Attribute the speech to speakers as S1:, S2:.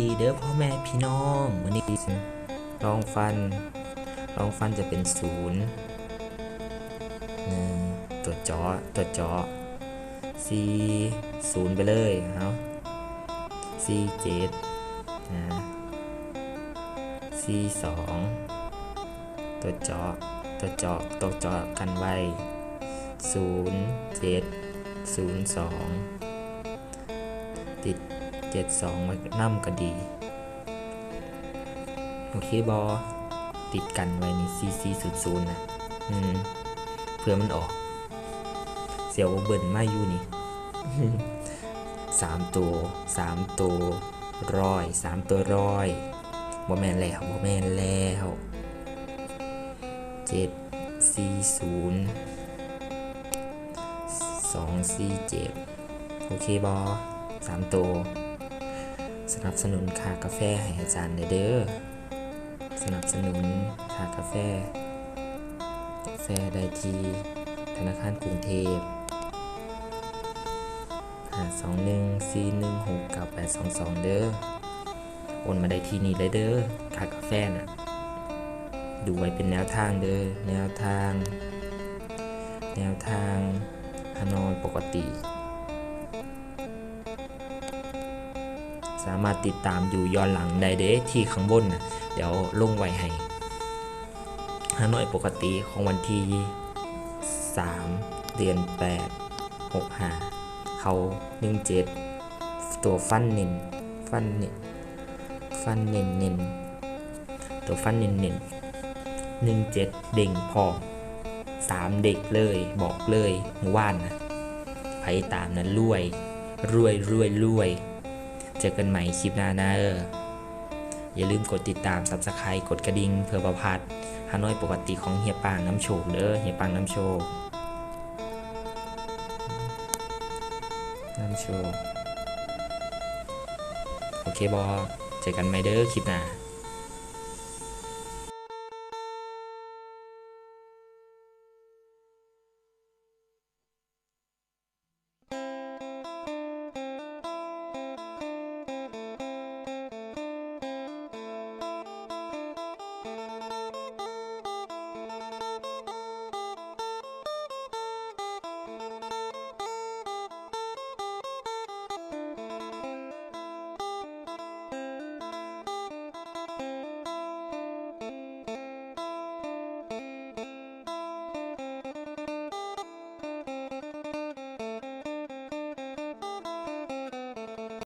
S1: ดีเด้อพ่อแม่พี่น้องวันนี้ลองฟัน ลองฟันจะเป็นศูนย์หนึ่งตัวจอตัวจอสี่ศูนย์ไปเลยเอาสี่เจ็ดนะสี่สองตัวจอตัวจอตัวจอกันไว้ศูนย์เจ็ดศูนย์สองติด เจ็ดสองไว้นั่มก็ดี โอเคบอติดกันไว้นี่ซีซีศูนย์ศูนย์นะ อืม เพื่อมันออก เสียวเบิ่นมาอยู่นี่สามตัวสามตัวร้อยสามตัวร้อยบ่แม่นแล้วบ่แม่นแล้วเจ็ดสี่ศูนย์สองสี่เจ็ดโอเคบอสามตัว สนับสนุนค่ากาแฟให้อาจารย์เด้อ สนับสนุนค่ากาแฟ กาแฟได้ที่ธนาคารกรุงเทพหาสองหนึ่งสี่หนึ่งหกเก้าแปดสองสองเด้อ โอนมาได้ที่นี่เลยเด้อค่ากาแฟน่ะ ดูไว้เป็นแนวทางเด้อ แนวทาง แนวทางฮานอยปกติ สามารถติดตามดูย้อนหลังได้เด้ที่ข้างบนนะเดี๋ยวลงไว้ให้ฮานอยปกติของวันที่ 3 เดือน 8 6 5เขา17 ตัวฟันเน้นฟันเน้นฟันเน้นเน้นตัวฟันเน้นเน้นหนึ่งเจ็ดเด้งพอสามเด็กเลยบอกเลยเมื่านนะไผตามนั้นรวย รวยรวยรวย เจอกันใหม่คลิปหน้านะเอออย่าลืมกดติดตาม subscribe กดกระดิ่งเพื่อประพัดฮานอยปกติของเฮียปางน้ำโชกเด้อเฮียปางน้ำโชกน้ำโชกโอเคบอเจอกันไหมเด้อคลิปหน้า